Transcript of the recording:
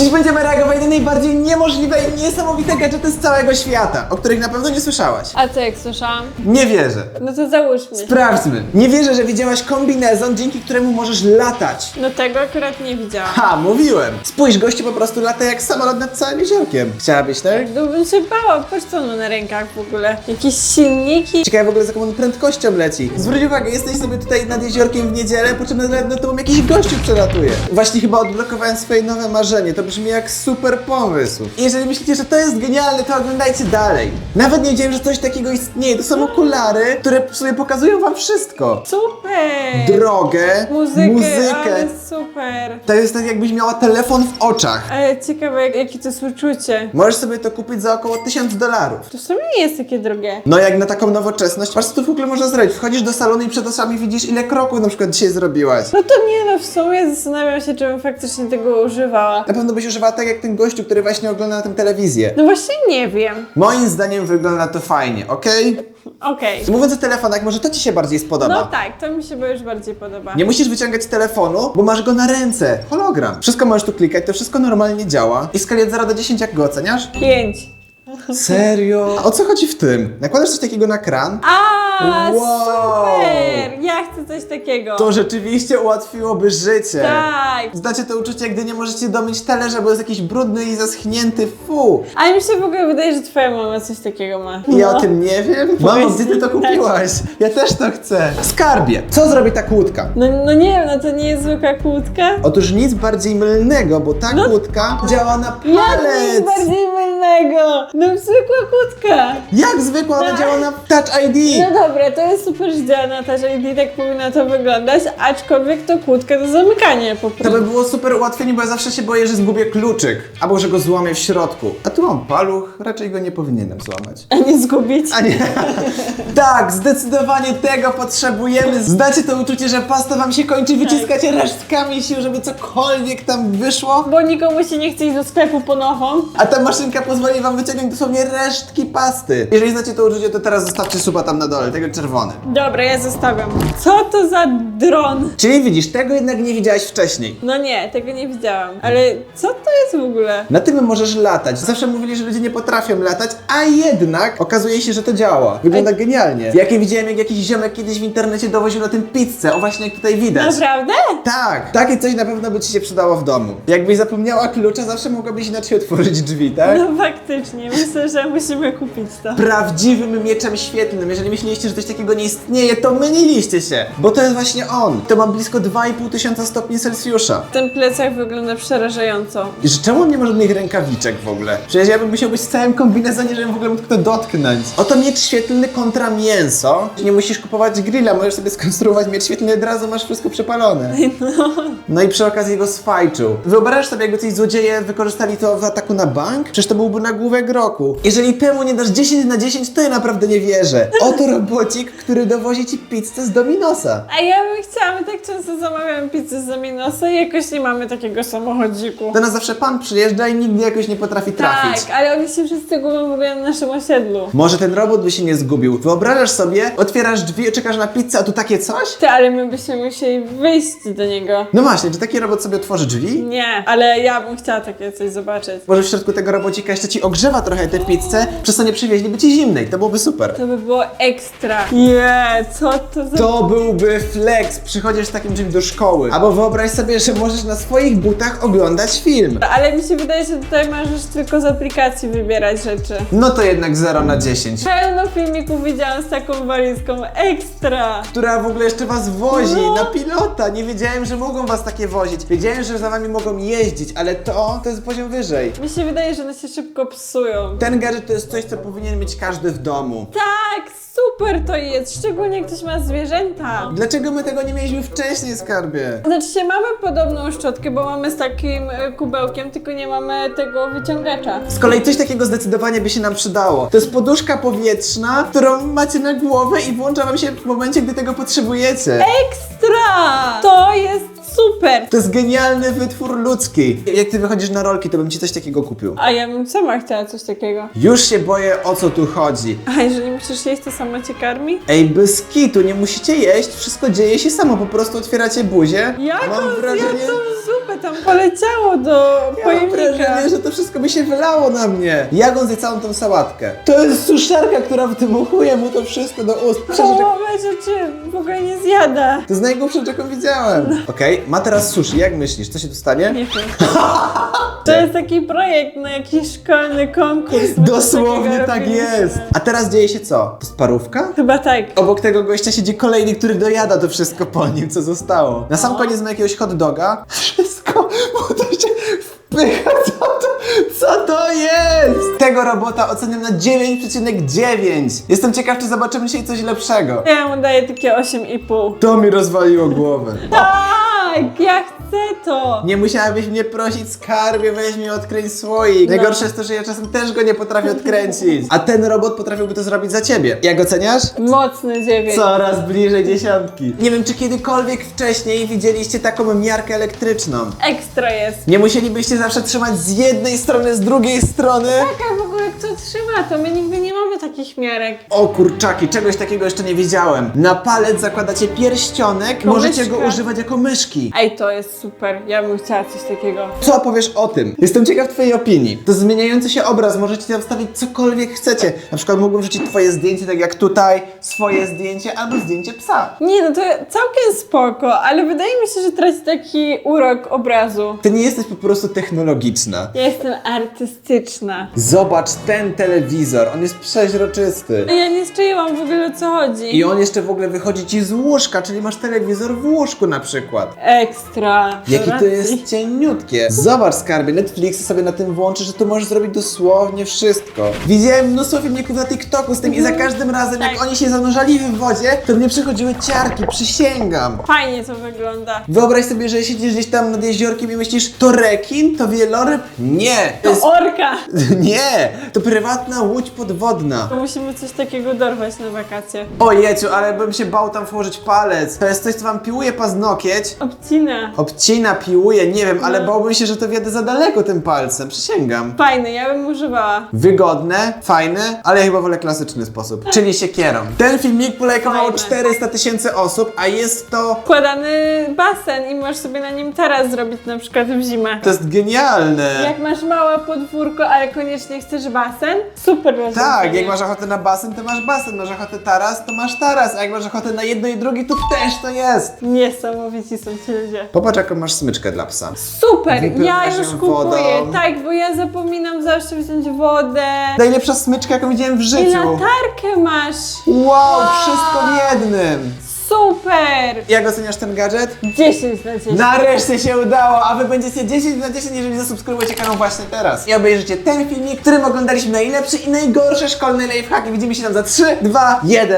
Dziś będziemy reagować na najbardziej niemożliwe i niesamowite gadżety z całego świata, o których na pewno nie słyszałaś. A co jak słyszałam? Nie wierzę. No to załóżmy. Sprawdźmy. Nie wierzę, że widziałaś kombinezon, dzięki któremu możesz latać. No tego akurat nie widziałam. Ha, mówiłem. Spójrz, gościu po prostu lata jak samolot nad całym jeziorkiem. Chciałabyś, tak? No bym się bała, patrz co on na rękach w ogóle. Jakieś silniki. Ciekawe w ogóle z jaką on prędkością leci. Zwróć uwagę, jesteś sobie tutaj nad jeziorkiem w niedzielę, po czym nad tobą jakiś gościu przelatuje. Właśnie chyba odblokowałem swoje nowe marzenie, to brzmi jak super pomysł. I jeżeli myślicie, że to jest genialne, to oglądajcie dalej. Nawet nie wiedziałem, że coś takiego istnieje. To są okulary, które w sobie pokazują wam wszystko. Super! Drogę, Muzykę, muzykę. ale super. To jest tak jakbyś miała telefon w oczach. Ale ciekawe, jak, jakie to jest uczucie. Możesz sobie to kupić za około 1000 dolarów. To w sumie nie jest takie drogie. No jak na taką nowoczesność, patrz co tu w ogóle można zrobić. Wchodzisz do salonu i przed oczami widzisz ile kroków na przykład dzisiaj zrobiłaś. No to nie no, w sumie zastanawiam się, czy bym faktycznie tego używała. Na pewno byś używała tak jak ten gościu, który właśnie ogląda na tym telewizję. No właśnie nie wiem. Moim zdaniem wygląda to fajnie, okej? Okej. Mówiąc o telefonach, może to ci się bardziej spodoba. No tak, to mi się już bardziej podoba. Nie musisz wyciągać telefonu, bo masz go na ręce. Hologram. Wszystko możesz tu klikać, to wszystko normalnie działa. I w skali od 0 do 10 jak go oceniasz? Pięć. Serio? A o co chodzi w tym? Nakładasz coś takiego na kran? A, Wow. super! Ja chcę coś takiego. To rzeczywiście ułatwiłoby życie. Tak. Znacie to uczucie, gdy nie możecie domyć talerza, bo jest jakiś brudny i zaschnięty. Fu! Ale mi się w ogóle wydaje, że twoja mama coś takiego ma. Ja No. o tym nie wiem. Mamo, gdzie ty to kupiłaś? Ja też to chcę. Skarbie. Co zrobi ta kłódka? No, no nie wiem, no to nie jest zwykła kłódka? Otóż nic bardziej mylnego, bo ta No- kłódka działa na Jak nic palec. bardziej mylnego? No zwykła kłódka. Jak zwykle ona Tak. działa na Touch ID. No dobra, to jest super, że działa na Touch ID, tak powinno to wyglądać, aczkolwiek to kłódka do zamykania po To prostu. by było super ułatwienie, bo ja zawsze się boję, że zgubię kluczyk, albo że go złamię w środku. A tu mam paluch, raczej go nie powinienem złamać. A nie zgubić. A nie. tak, zdecydowanie tego potrzebujemy. Znacie to uczucie, że pasta wam się kończy, wyciskacie resztkami sił, żeby cokolwiek tam wyszło? Bo nikomu się nie chce iść do sklepu po nową. A ta maszynka pozwoli wam wyciągnąć dosłownie resztki pasty. Jeżeli znacie to uczucie, to teraz zostawcie suba tam na dole, tego czerwony. Dobra, ja zostawiam. Co to za dron? Czyli widzisz, tego jednak nie widziałaś wcześniej. No nie, tego nie widziałam. Ale co to jest w ogóle? Na tym możesz latać. Zawsze mówili, że ludzie nie potrafią latać, a jednak okazuje się, że to działa. Wygląda genialnie. Jak ja widziałem, jak jakiś ziomek kiedyś w internecie dowoził na tym pizzę, o właśnie jak tutaj widać. Naprawdę? Tak, takie coś na pewno by ci się przydało w domu. Jakbyś zapomniała klucza, zawsze mogłabyś inaczej otworzyć drzwi, tak? No faktycznie, myślę, że musimy kupić to. Prawdziwym mieczem świetlnym. Jeżeli myśleliście, że coś takiego nie istnieje, to myliliście się, bo to jest właśnie on. To ma blisko 2,5 tysiąca stopni Celsjusza. Ten plecak wygląda przerażająco. I że czemu on nie ma żadnych rękawiczek w ogóle? Przecież ja bym musiał być w całym kombinezonie, żebym w ogóle mógł to dotknąć. Oto miecz świetlny kontra mięso. Nie musisz kupować grilla, możesz sobie skonstruować miecz świetlny od razu, masz wszystko przepalone. No i przy okazji go sfajczył. Wyobrażasz sobie, jakby coś złodzieje wykorzystali to w ataku na bank? Przecież to byłby nagłówek roku. Jeżeli temu nie dasz 10 na 10, to ja naprawdę nie wierzę. Oto robocik, który dowozi ci pizzę z Dominosa. A ja bym chciała, my tak często zamawiamy pizzę z Dominosa i jakoś nie mamy takiego samochodziku. Do nas zawsze pan przyjeżdża i nigdy jakoś nie potrafi trafić. Tak, ale oni się wszyscy gubią w ogóle na naszym osiedlu. Może ten robot by się nie zgubił. Wyobrażasz sobie, otwierasz drzwi, czekasz na pizzę, a tu takie coś? Ty, ale my byśmy musieli wyjść do niego. No właśnie, czy taki robot sobie otworzy drzwi? Nie, ale ja bym chciała takie coś zobaczyć. Może w środku tego robocika jeszcze ci ogrzewa trochę tę pizzę, przez co nie przywieźliby ci zimnej. To byłoby super. To by było ekstra. Nie, co to za... To byłby flex. Przychodzisz z takim czymś do szkoły. Albo wyobraź sobie, że możesz na swoich butach oglądać film. Ale mi się wydaje, że tutaj możesz tylko z aplikacji wybierać rzeczy. No to jednak 0 na 10. Pełno filmików widziałam z taką walizką. Ekstra! Która w ogóle jeszcze was wozi No. na pilota. Nie wiedziałem, że mogą was takie wozić. Wiedziałem, że za wami mogą jeździć, ale to, to jest poziom wyżej. Mi się wydaje, że one się szybko psują. Ten gadżet to jest coś, co powinien mieć każdy w domu. Tak, super to jest, szczególnie jak ktoś ma zwierzęta. Dlaczego my tego nie mieliśmy wcześniej, skarbie? Znaczy się mamy podobną szczotkę, bo mamy z takim e, kubełkiem, tylko nie mamy tego wyciągacza. Z kolei coś takiego zdecydowanie by się nam przydało. To jest poduszka powietrzna, którą macie na głowę i włącza wam się w momencie, gdy tego potrzebujecie. Ekstra! To jest super! To jest genialny wytwór ludzki. Jak ty wychodzisz na rolki, to bym ci coś takiego kupił. A ja bym sama chciała coś takiego. Już się boję, o co tu chodzi. A jeżeli musisz jeść, to sama cię karmi? Ej, bez kitu, nie musicie jeść, wszystko dzieje się samo, po prostu otwieracie buzię. Jak Mam on wrażenie, zjadł tą zupę? Tam poleciało do ja mam pojemnika. to wszystko by się wylało na mnie. Jak on zje całą tą sałatkę? To jest suszarka, która wdmuchuje mu to wszystko do ust. Połowę rzeczy w ogóle nie zjada. to jest najgłupsze, czego widziałem. Okej, ma teraz sushi. Jak myślisz, co się tu stanie? Nie wiem. To jest taki projekt na jakiś szkolny konkurs. My coś Dosłownie takiego tak robiliśmy. jest. A teraz dzieje się co? To jest parówka? Chyba tak. Obok tego gościa siedzi kolejny, który dojada to wszystko po nim, co zostało. Na sam No. koniec ma jakiegoś hot doga. Wszystko, bo to się wpycha. Co to, co to jest? Tego robota oceniam na 9,9. Jestem ciekaw, czy zobaczymy dzisiaj coś lepszego. Ja mu daję takie 8,5. To mi rozwaliło głowę. Tak, ja chcę to. Nie musiałabyś mnie prosić, skarbie, weź mi odkręć słoik. No. Najgorsze jest to, że ja czasem też go nie potrafię odkręcić. A ten robot potrafiłby to zrobić za ciebie. Jak oceniasz? Mocny 9. Coraz bliżej dziesiątki. Nie wiem, czy kiedykolwiek wcześniej widzieliście taką miarkę elektryczną. Ekstra jest. Nie musielibyście zawsze trzymać z jednej strony, z drugiej strony. Taka w ogóle kto trzyma to? My nigdy nie mamy takich miarek. O kurczaki, czegoś takiego jeszcze nie wiedziałem. Na palec zakładacie pierścionek, możecie go używać jako myszki. Ej, to jest super. Ja bym chciała coś takiego. Co powiesz o tym? Jestem ciekaw twojej opinii. To zmieniający się obraz, możecie tam wstawić cokolwiek chcecie. Na przykład mógłbym wrzucić twoje zdjęcie, tak jak tutaj, swoje zdjęcie albo zdjęcie psa. Nie, no to całkiem spoko, ale wydaje mi się, że traci taki urok obrazu. Ty nie jesteś po prostu technologiczna. Ja jestem artystyczna. Zobacz ten telewizor, on jest przeźroczysty. Ja nie strzeliłam w ogóle o co chodzi. I on jeszcze w ogóle wychodzi ci z łóżka, czyli masz telewizor w łóżku na przykład. Ekstra. Jakie to jest cieniutkie. Zobacz skarbie, Netflix sobie na tym włączy, że tu możesz zrobić dosłownie wszystko. Widziałem mnóstwo filmików na TikToku z tym i za każdym razem jak Tak. oni się zanurzali w wodzie, to mnie przychodziły ciarki, przysięgam. Fajnie to wygląda. Wyobraź sobie, że siedzisz gdzieś tam nad jeziorkiem i myślisz, to rekin, to wieloryb? Nie! To jest... To orka! Nie! To prywatna łódź podwodna. To musimy coś takiego dorwać na wakacje. O jeciu, ale bym się bał tam włożyć palec. To jest coś, co wam piłuje paznokieć. Obcina. Obcina, piłuje, nie wiem, ale No. bałbym się, że to wjadę za daleko tym palcem, przysięgam. Fajny, ja bym używała. Wygodne, fajne, ale ja chyba wolę klasyczny sposób, czyli siekierą. Ten filmik polajkowało Fajne. 400 tysięcy osób, a jest to... Wkładany basen i możesz sobie na nim taras zrobić na przykład w zimę. To jest genialne. Jak masz małe podwórko, ale koniecznie chcesz basen, super rozwiązanie. Tak, jak masz ochotę na basen, to masz basen, masz ochotę taras, to masz taras, a jak masz ochotę na jedno i drugie, to też to jest. Niesamowici są ci ludzie. Popatrz, jaką masz smyczkę dla psa. Super, Wypełniasz ja ją już kupuję. wodą. Tak, bo ja zapominam zawsze wziąć wodę. Najlepsza smyczka, jaką widziałem w I życiu. latarkę masz. Wow, wszystko w jednym. Super! Jak oceniasz ten gadżet? 10 na 10. Nareszcie się udało, a wy będziecie 10 na 10, jeżeli zasubskrybujecie kanał właśnie teraz. I obejrzycie ten filmik, w którym oglądaliśmy najlepsze i najgorsze szkolne lifehacki. Widzimy się tam za 3, 2, 1.